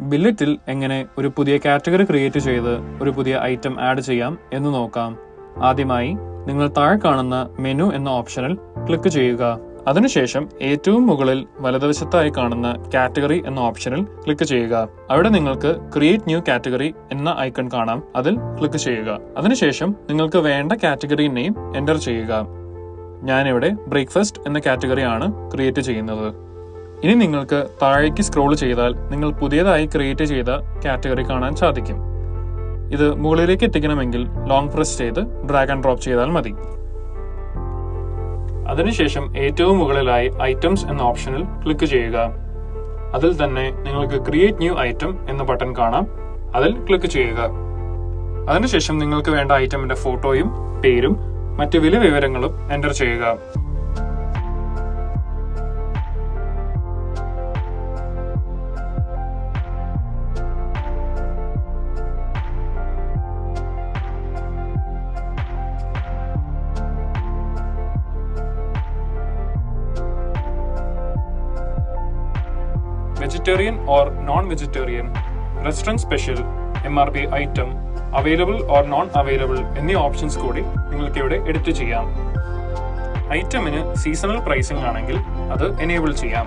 ബില്ലറ്റിൽ എങ്ങനെ ഒരു പുതിയ കാറ്റഗറി ക്രിയേറ്റ് ചെയ്ത് ഒരു പുതിയ ഐറ്റം ആഡ് ചെയ്യാം എന്ന് നോക്കാം. ആദ്യമായി നിങ്ങൾ താഴെ കാണുന്ന മെനു എന്ന ഓപ്ഷനിൽ ക്ലിക്ക് ചെയ്യുക. അതിനുശേഷം ഏറ്റവും മുകളിൽ വലതുവശത്തായി കാണുന്ന കാറ്റഗറി എന്ന ഓപ്ഷനിൽ ക്ലിക്ക് ചെയ്യുക. അവിടെ നിങ്ങൾക്ക് ക്രിയേറ്റ് ന്യൂ കാറ്റഗറി എന്ന ഐക്കൺ കാണാം. അതിൽ ക്ലിക്ക് ചെയ്യുക. അതിനുശേഷം നിങ്ങൾക്ക് വേണ്ട കാറ്റഗറി നെയിം എന്റർ ചെയ്യുക. ഞാനിവിടെ ബ്രേക്ക്ഫാസ്റ്റ് എന്ന കാറ്റഗറി ആണ് ക്രിയേറ്റ് ചെയ്യുന്നത്. ഇനി നിങ്ങൾക്ക് താഴേക്ക് സ്ക്രോൾ ചെയ്താൽ നിങ്ങൾ പുതിയതായി ക്രിയേറ്റ് ചെയ്ത കാറ്റഗറി കാണാൻ സാധിക്കും. ഇത് മുകളിലേക്ക് എത്തിക്കണമെങ്കിൽ ലോങ് പ്രസ് ചെയ്ത് ഡ്രാഗ് ആൻഡ് ഡ്രോപ്പ് ചെയ്താൽ മതി. അതിനുശേഷം ഏറ്റവും മുകളിലായി ഐറ്റംസ് എന്ന ഓപ്ഷനിൽ ക്ലിക്ക് ചെയ്യുക. അതിൽ തന്നെ നിങ്ങൾക്ക് ക്രിയേറ്റ് ന്യൂ ഐറ്റം എന്ന ബട്ടൺ കാണാം. അതിൽ ക്ലിക്ക് ചെയ്യുക. അതിനുശേഷം നിങ്ങൾക്ക് വേണ്ട ഐറ്റമിന്റെ ഫോട്ടോയും പേരും മറ്റ് വില വിവരങ്ങളും എന്റർ ചെയ്യുക. Vegetarian or non vegetarian restaurant special M R P item available or non available എന്നീ ഓപ്ഷൻസ് കൂടി നിങ്ങൾക്ക് ഇവിടെ എഡിറ്റ് ചെയ്യാം. ഐറ്റമിന് സീസണൽ പ്രൈസിംഗ് ആണെങ്കിൽ അത് എനേബിൾ ചെയ്യാം.